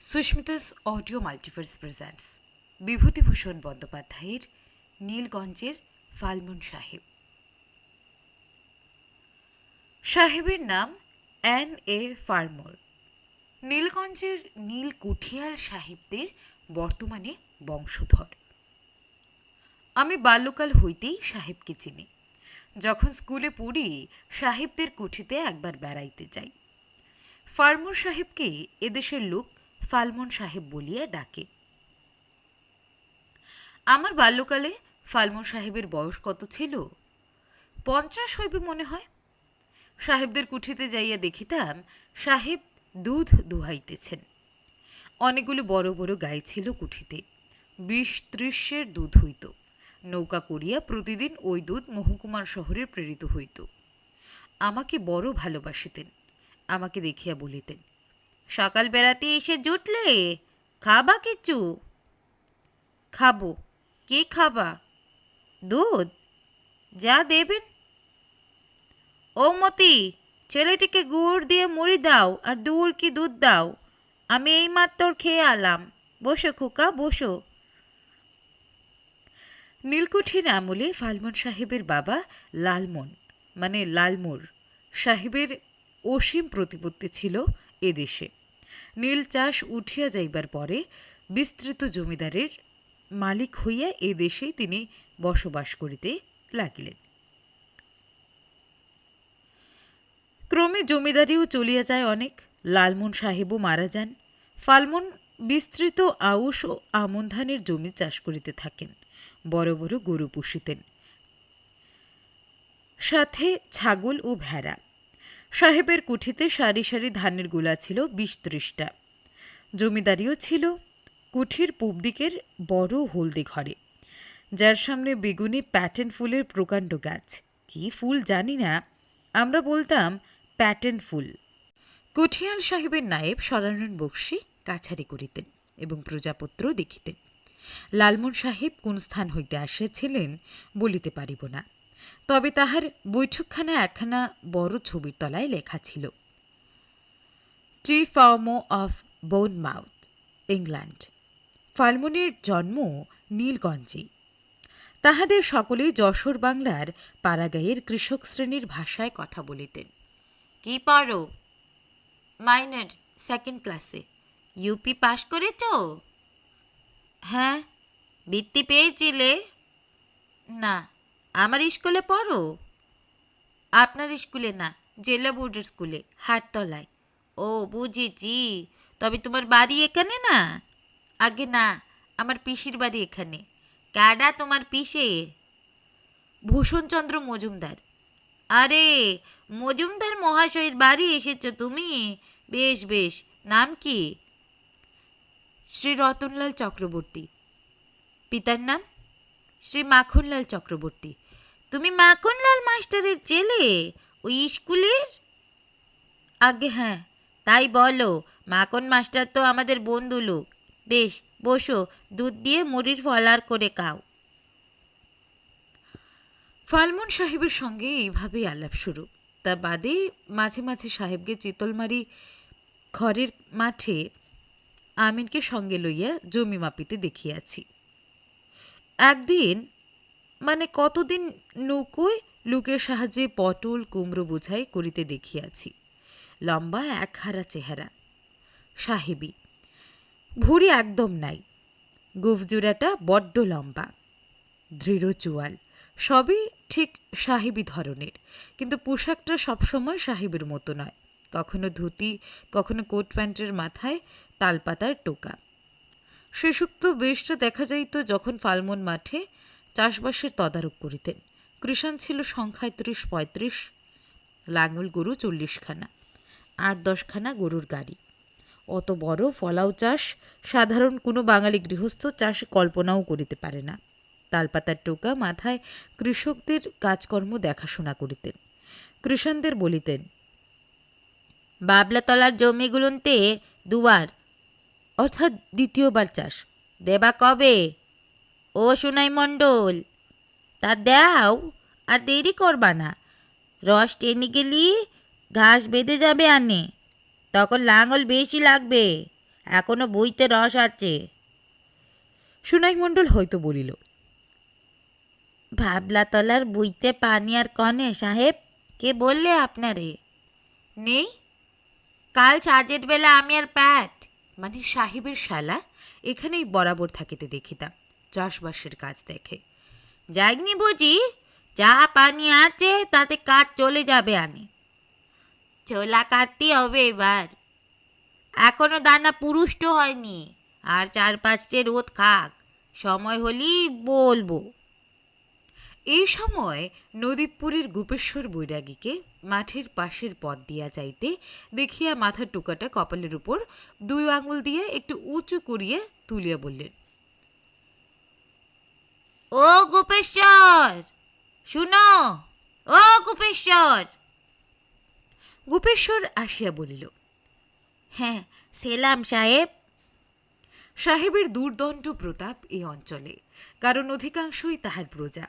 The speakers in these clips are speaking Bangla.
Susmita's audio multiverse presents Bibhutibhushan বন্দ্যোপাধ্যায়ের নীলগঞ্জের ফালমুন সাহেব সাহেবের নাম অ্যান এ ফার্মর নীলগঞ্জের নীল কুঠিয়াল সাহেবদের বর্তমানে বংশধর আমি বাল্যকাল হইতেই সাহেবকে চিনি। যখন স্কুলে পড়ি, সাহেবদের কুঠিতে একবার বেড়াইতে যাই। ফার্মর সাহেবকে এদেশের লোক ফালমন সাহেব বলিয়া ডাকে। আমার বাল্যকালে ফালমন সাহেবের বয়স কত ছিল? পঞ্চাশ হইবে মনে হয়। সাহেবদের কুঠিতে যাইয়া দেখিতাম সাহেব দুধ দুহাইতেছেন। অনেকগুলো বড় বড় গাই ছিল কুঠিতে। বিশ ত্রিশের দুধ হইত। নৌকা করিয়া প্রতিদিন ওই দুধ মহকুমার শহরে প্রেরিত হইত। আমাকে বড় ভালোবাসিতেন। আমাকে দেখিয়া বলিতেন সকাল বেলাতে এসে জুটলে? খাবা কিছু খাব। কে খাবা? দুধ? যা দেবেন। ও মতি, ছেলেটিকে গুড় দিয়ে মুড়ি দাও আর দুধ কি দুধ দাও। আমি এই মাত্র খেয়ে আলাম। বসো খোকা, বসো। নীলকুঠির আমলে ফালমন সাহেবের বাবা লালমন মানে লালমোর সাহেবের অসীম প্রতিপত্তি ছিল এদেশে নীল চাষ উঠিয়া যাইবার পরে বিস্তৃত জমিদারের মালিক হইয়া এদেশেই তিনি বসবাস করিতে লাগিলেন। ক্রমে জমিদারিও চলিয়া যায় অনেক। লালমন সাহেবও মারা যান। ফালমন বিস্তৃত আউশ ও আমন ধানের জমি চাষ করিতে থাকেন। বড় বড় গরু পুষিতেন। সাথে ছাগল ও ভেড়া। সাহেবের কুঠিতে সারি সারি ধানের গোলা ছিল বিশ ত্রিশটা। জমিদারিও ছিল, কুঠির পূব দিকের বড় হলদি ঘরে। যার সামনে বেগুনি প্যাটেন ফুলের প্রকাণ্ড গাছ। কি ফুল জানি না, আমরা বলতাম প্যাটেন ফুল। কুঠিয়াল সাহেবের নায়েব সরানন বক্সি কাছারি করিতেন এবং প্রজাপত্র দেখিতেন। লালমন সাহেব কোন স্থান হইতে আসিয়াছিলেন বলিতে পারিব না। তবে তাহার বৈঠকখানা একখানা বড় ছবির তলায় লেখা ছিল। T Farmo of Bournemouth England. ফালমনের জন্ম নীলগঞ্জে। তাহাদের সকলেই যশোর বাংলার পাড়াগাঁয়ের কৃষক শ্রেণির ভাষায় কথা বলিতেন। কি পারো মাইনার সেকেন্ড ক্লাসে ইউপি পাশ করেছ? হ্যাঁ বৃত্তি পেয়েছিলে? না। আমার স্কুলে পড়ো? আপনার স্কুলে না, জেলা বোর্ডের স্কুলে, হাটতলায়। ও, বুঝেছি। তবে তোমার বাড়ি এখানে না? আগে না, আমার পিসির বাড়ি এখানে। কাডা তোমার পিসে ভূষণচন্দ্র মজুমদার। আরে, মজুমদার মহাশয়ের বাড়ি এসেছ তুমি? বেশ বেশ। নাম কি? শ্রী রতনলাল চক্রবর্তী। পিতার নাম? শ্রী মাখনলাল চক্রবর্তী। তুমি মাখনলাল মাস্টারের ছেলে ওই স্কুলের? আগে হ্যাঁ তাই বলো, মাখন মাস্টার তো আমাদের বন্ধু লোক। বেশ, বসো, দুধ দিয়ে মুড়ির ফলার করে খাও। ফালমন সাহেবের সঙ্গে এইভাবেই আলাপ শুরু। তা বাদে মাঝে মাঝে সাহেবকে চিতলমারি ঘরের মাঠে আমিনকে সঙ্গে লইয়া জমি মাপিতে দেখিয়াছি। একদিন মানে কতদিন নৌকোয় লুকের সাহায্যে পটল, কুমড়ো বোঝাই করিতে দেখিয়াছি। লম্বা এক হারা চেহারা। সাহেবী, ভুঁড়ি একদম নাই। গোফজোড়াটা বড্ড লম্বা। দৃঢ় চুয়াল। সবই ঠিক সাহেবী ধরনের। কিন্তু পোশাকটা সবসময় সাহেবের মতো নয়। কখনো ধুতি, কখনো কোট প্যান্টের মাথায় তালপাতার টোকা। শেষোক্ত বেশটা দেখা যাইত যখন ফালমন মাঠে চাষবাসের তদারক করিতেন। কৃষণ ছিল সংখ্যায় ত্রিশ পঁয়ত্রিশ, লাঙল গরু চল্লিশখানা, আট দশখানা গরুর গাড়ি। অত বড় ফলাও চাষ সাধারণ কোনো বাঙালি গৃহস্থ চাষ কল্পনাও করিতে পারে না। তালপাতার টোকা মাথায় কৃষকদের কাজকর্ম দেখাশোনা করিতেন। কৃষণদের বলিতেন, বাবলাতলার জমিগুলোতে দুবার অর্থাৎ দ্বিতীয়বার চাষ। দেবা কবে? ও সুনাই মণ্ডল তা দাও আর দেরি করবা না। রস টেনে গেলি ঘাস বেঁধে যাবে আনে। তখন লাঙল বেশি লাগবে এখনও বইতে রস আছে। সুনাই মণ্ডল হয়তো বলিল ভাবলাতলার বইতে পানি আর কনে সাহেব? কে বললে আপনারে? নেই। কাল সাজের বেলা আমি আর প্যাট মানে সাহেবের শালা, এখানেই বরাবর থাকিতে দেখিতাম চাষবাসের কাজ দেখে। যাইনি বুঝি? যা পানি আছে, তাতে কাজ চলে যাবে আনি। চোলা কাটতে হবে এবার। এখনও দানা পুরুষ্ট হয়নি, আর চার পাঁচটে রোদ খাক। সময় হলেই বলব। এই সময় নদীপুরের গুপেশ্বর বৈরাগীকে মাঠের পাশের পথ দিয়া যাইতে দেখিয়া মাথার টুকাটা কপালের উপর দুই আঙুল দিয়ে একটু উঁচু করিয়া তুলিয়া বললেন, ও গোপেশ্বর, শুনো, ও গোপেশ্বর! গুপেশ্বর আসিয়া বলিল হ্যাঁ সেলাম সাহেব। সাহেবের দুর্দণ্ড প্রতাপ এই অঞ্চলে, কারণ অধিকাংশই তাহার প্রজা।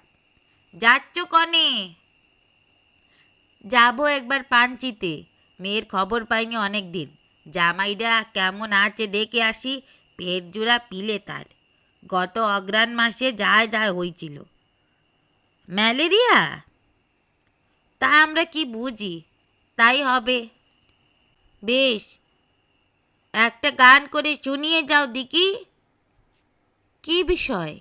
যাচ্ছ কনে? যাব একবার পাঞ্চিতে মেয়ের খবর পাইনি অনেক দিন জামাইরা কেমন আছে দেখে আসি, পেট জোড়া পিলে তার। গত অগ্রাণ মাসে যায় যায় হয়েছিল ম্যালেরিয়া? তা আমরা কি বুঝি? তাই হবে। বেশ, একটা গান করে শুনিয়ে যাও দিকি কি বিষয়?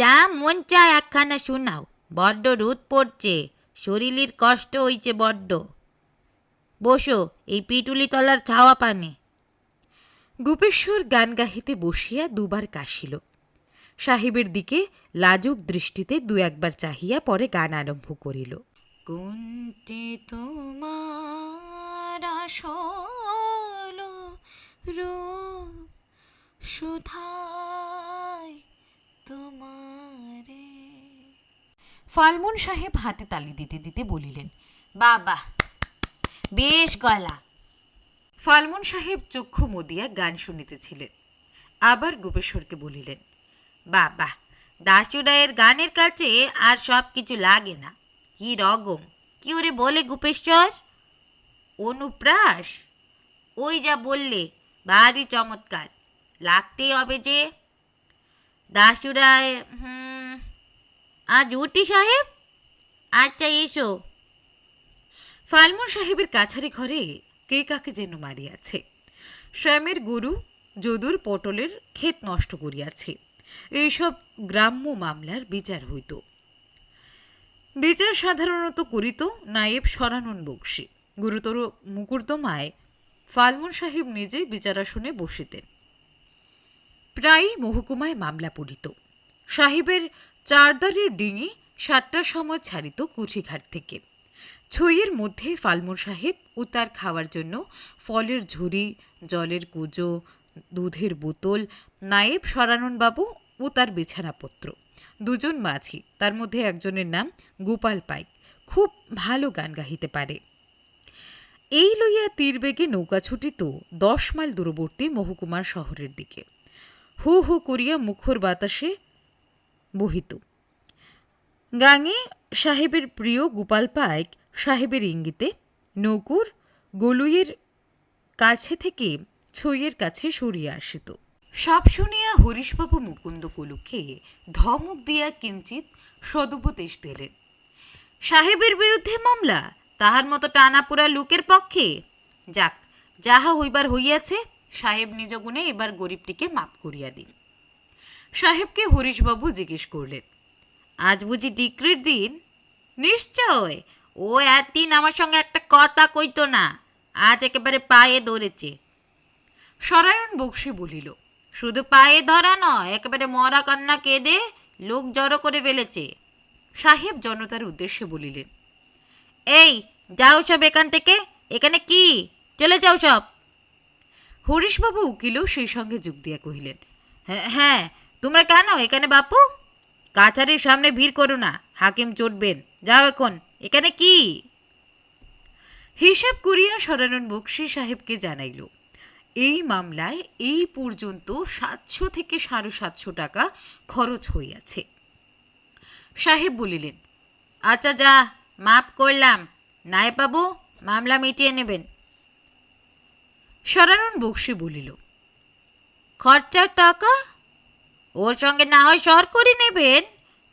যা মন চায় একখানা শোনাও। বড্ড রোদ পড়ছে, শরীরের কষ্ট হইছে বড্ড। বসো, এই পিটুলি তলার ছাওয়া পানে। গোপেশ্বর গান গাহিতে বসিয়া দুবার কাশিল। সাহেবের দিকে লাজুক দৃষ্টিতে দু একবার চাহিয়া পরে গান আরম্ভ করিল। কোনটি তোমার সুধায় তোমারে ফালমুন সাহেব হাতে তালি দিতে দিতে বলিলেন, বাবা, বেশ গলা। ফালমুন সাহেব চক্ষু মুদিয়া গান শুনিতেছিলেন। আবার গোপেশ্বরকে বলিলেন, বাবা দাসুরায়ের গানের কাছে আর সব কিছু লাগে না। কি রগম, কি ওরে বলে গোপেশ্বর? অনুপ্রাস? ওই যা বললে, ভারী চমৎকার। লাগতেই হবে যে। দাসুরায় হুম আজ উঠি সাহেব? আচ্ছা এসো। ফালমুন সাহেবের কাছারি ঘরে কে কাকে যেন মারিয়াছে। শ্যামের গরু, যদুর পটলের ক্ষেত নষ্ট করিয়াছে। এইসব গ্রাম্য মামলার বিচার হইত। বিচার সাধারণত করিত নায়েব সরানন বক্সি। গুরুতর মুকুর্দমায় ফালমুন সাহেব নিজে বিচারাসনে বসিতেন। প্রায়ই মহকুমায় মামলা পড়িত। সাহেবের চারদারের ডিঙি সাতটার সময় ছাড়িত কুচিঘাট থেকে। ছইয়ের মধ্যে ফালমুর সাহেব ও তার খাওয়ার জন্য ফলের ঝুড়ি, জলের কুজো, দুধের বোতল, নায়েব সরাননবাবু ও তার বিছানাপত্র। দুজন মাঝি, তার মধ্যে একজনের নাম গোপাল পাইক খুব ভালো গান গাহিতে পারে। এই লইয়া তীরবেগে নৌকা ছুটিত দশ মাইল দূরবর্তী মহকুমার শহরের দিকে। হু হু করিয়া মুখর বাতাসে বহিত। গাঙে সাহেবের প্রিয় গোপাল পাইক সাহেবের ইঙ্গিতে, নৌকুর গলুইয়ের কাছে থেকে ছইয়ের কাছে সরিয়া আসিত। সব শুনিয়া হরিশবাবু মুকুন্দ কলুকে ধমক দিয়া কিঞ্চিত সদুপদেশ দিলেন। সাহেবের বিরুদ্ধে মামলা? তাহার মতো টানাপুরা লোকের পক্ষে? যাক, যাহা হইবার হইয়াছে, সাহেব নিজ গুণে এবার গরিবটিকে মাপ করিয়া দিন। সাহেবকে হরিশবাবু জিজ্ঞেস করলেন আজ বুঝি ডিক্রির দিন? নিশ্চয় ও একদিন আমার সঙ্গে একটা কথা কইতো না, আজ একেবারে পায়ে ধরেছে। সরায়ণ বক্সি বলিল, শুধু পায়ে ধরা নয়, একেবারে মরা কান্না কেঁদে লোক জড়ো করে ফেলেছে। সাহেব জনতার উদ্দেশ্যে বলিলেন, এই, যাও সব এখান থেকে। এখানে কি? চলে যাও সব। হরিশবাবু উকিলও সেই সঙ্গে যোগ দিয়া কহিলেন হ্যাঁ হ্যাঁ তোমরা কেন এখানে বাপু? কাছারির সামনে ভিড় করো না, হাকিম চটবেন। যাও এখন, এখানে কি? হিসাব করিয়া সরানন বক্সি সাহেবকে জানাইল, এই মামলায় এই পর্যন্ত সাতশো থেকে সাড়ে সাতশো টাকা খরচ হইয়াছে। সাহেব বলিলেন আচ্ছা যা, মাপ করলাম নাই পাবো, মামলা মিটিয়ে নেবেন। সরানন বক্সে বলিল, খরচার টাকা ওর সঙ্গে না হয় সর করে নেবেন।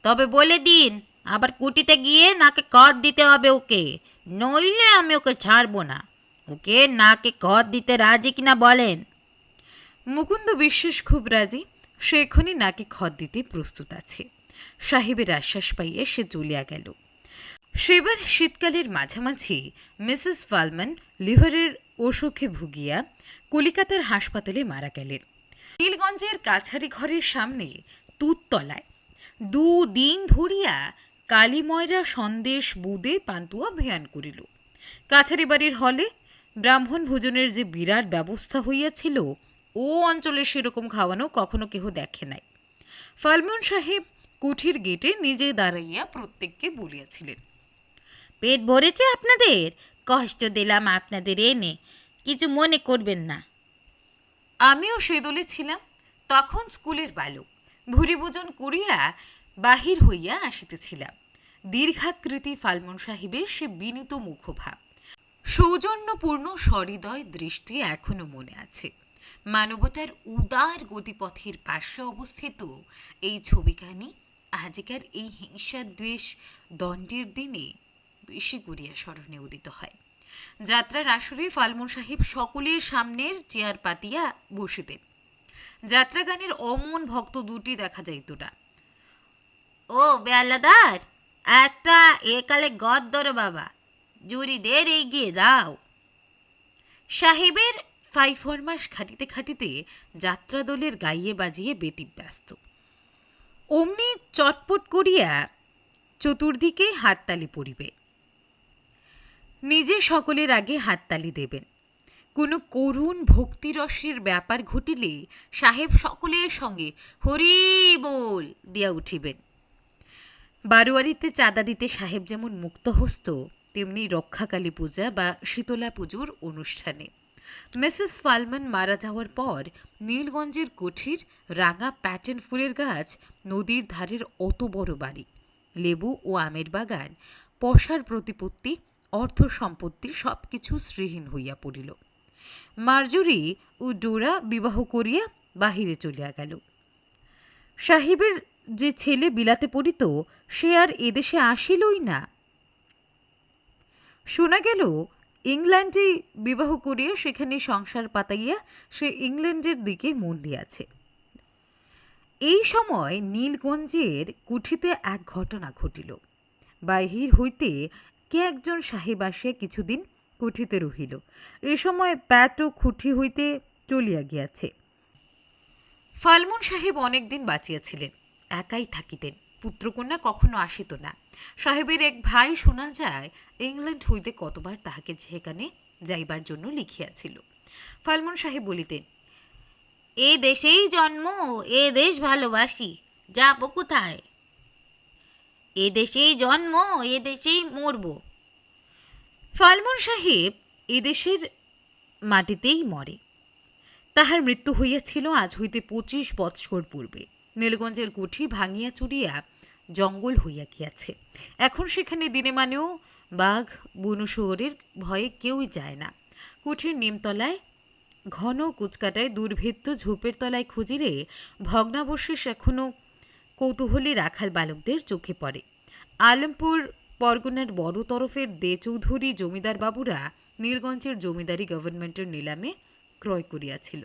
তবে বলে দিন, আবার কুটিতে গিয়ে নাকে কর দিতে হবে ওকে। নইলে আমি ওকে ছাড়বো না। ওকে নাকে কর দিতে রাজি কিনা বলেন? মুকুন্দ বিশ্বাস খুব রাজি, সে এখনই নাকে খত দিতে প্রস্তুত আছে। সাহেবের আশ্বাস পাইয়ে সে চলিয়া গেল। সেবার শীতকালের মাঝামাঝি মিসেস ফালমান লিভারের অসুখে ভুগিয়া কলিকাতার হাসপাতালে মারা গেলেন। নীলগঞ্জের কাছারি ঘরের সামনে তুততলায় দুদিন ধরিয়া কালীময়রা সন্দেশ বুদে পান্তুয়া ভেয়ান করিল। কাছারি বাড়ির হলে ব্রাহ্মণ ভোজনের যে বিরাট ব্যবস্থা হইয়াছিল, ও অঞ্চলে সেরকম খাওয়ানো কখনো কেহ দেখে নাই। ফালমন সাহেব কুঠির গেটে নিজে দাঁড়াইয়া প্রত্যেককে বলিয়াছিলেন, পেট ভরেছে আপনাদের? কষ্ট দিলাম আপনাদের এনে, কিছু মনে করবেন না। আমিও সে দলে ছিলাম। তখন স্কুলের বালক ভুরি ভোজন করিয়া বাহির হইয়া আসিতেছিলাম। দীর্ঘাকৃতি ফালমন সাহেবের সে বিনীত মুখভাব, সৌজন্যপূর্ণ সহৃদয় দৃষ্টি এখনও মনে আছে। মানবতার উদার গতিপথের পাশে অবস্থিত এই ছবিখানি আজকের এই হিংসা দ্বেষ দণ্ডের দিনে বেশি করিয়া স্মরণে উদিত হয়। যাত্রার আসরে ফালমুন সাহেব সকলের সামনের চেয়ার পাতিয়া বসিতেন যাত্রা গানের অমন ভক্ত দুটি দেখা যাইত না ও বেলাদার একটা একালে গদ ধরো বাবা, জুরিদের এগিয়ে দাও। সাহেবের ফাই ফরমাস খাটিতে খাটিতে যাত্রা দলের গাইয়ে বাজিয়ে ব্যতিব্যস্ত অমনি চটপট করিয়া চতুর্দিকে হাততালি পড়িবে। নিজে সকলের আগে হাততালি দেবেন। কোনো করুণ ভক্তিরসের ব্যাপার ঘটিলে সাহেব সকলের সঙ্গে হরি বল দিয়া উঠিবেন। বারোয়ারিতে চাঁদা দিতে সাহেব যেমন মুক্তহস্ত, তেমনি রক্ষাকালী পূজা বা শীতলা পুজোর অনুষ্ঠানে। মিসেস ফালমান মারা যাওয়ার পর নীলগঞ্জের কঠির, রাঙা প্যাটেন ফুলের গাছ, নদীর ধারের অত বড় বাড়ি, লেবু ও আমের বাগান, পশার প্রতিপত্তি অর্থ সম্পত্তি সব কিছু শ্রীহীন হইয়া পড়িল। মার্জুরি ও ডোরা বিবাহ করিয়া বাহিরে চলিয়া গেল। সাহেবের যে ছেলে বিলাতে পড়িত, সে আর এদেশে আসিলই না। শোনা গেল, ইংল্যান্ডে বিবাহ করিয়া সেখানে সংসার পাতাইয়া সে ইংল্যান্ডের দিকে মন দিয়াছে। এই সময় নীলগঞ্জের কুঠিতে এক ঘটনা ঘটিল। বাহির হইতে কে একজন সাহেব আসিয়া কিছুদিন কুঠিতে রহিল। এ সময় ও খুঁটি হইতে চলিয়া গিয়াছে। ফালমুন সাহেব অনেকদিন বাঁচিয়াছিলেন, একাই থাকিতেন, পুত্রকন্যা কখনো আসিত না। সাহেবের এক ভাই শোনা যায়, ইংল্যান্ড হইতে কতবার তাহাকে সেখানে যাইবার জন্য লিখিয়াছিল। ফালমুন সাহেব বলিতেন, এ দেশেই জন্ম, এ দেশ ভালোবাসি, যাব কোথায়? এ দেশেই জন্ম এ দেশেই মরবো। ফালমুন সাহেব এদেশের মাটিতেই মরে। তাহার মৃত্যু হইয়াছিল আজ হইতে পঁচিশ বৎসর পূর্বে। নীলগঞ্জের কুঠি ভাঙিয়া চুরিয়া জঙ্গল হইয়া গিয়াছে। এখন সেখানে দিনে মানেও বাঘ বনুশুয়োরের ভয়ে কেউই যায় না। কুঠির নিমতলায় ঘন কুচকাটায় দুর্ভেদ্য ঝোপের তলায় খুঁজিলে ভগ্নাবশেষ এখনও কৌতূহলী রাখাল বালকদের চোখে পড়ে। আলমপুর পরগনার বড় তরফের দে চৌধুরী জমিদার বাবুরা নীলগঞ্জের জমিদারি গভর্নমেন্টের নিলামে ক্রয় করিয়াছিল।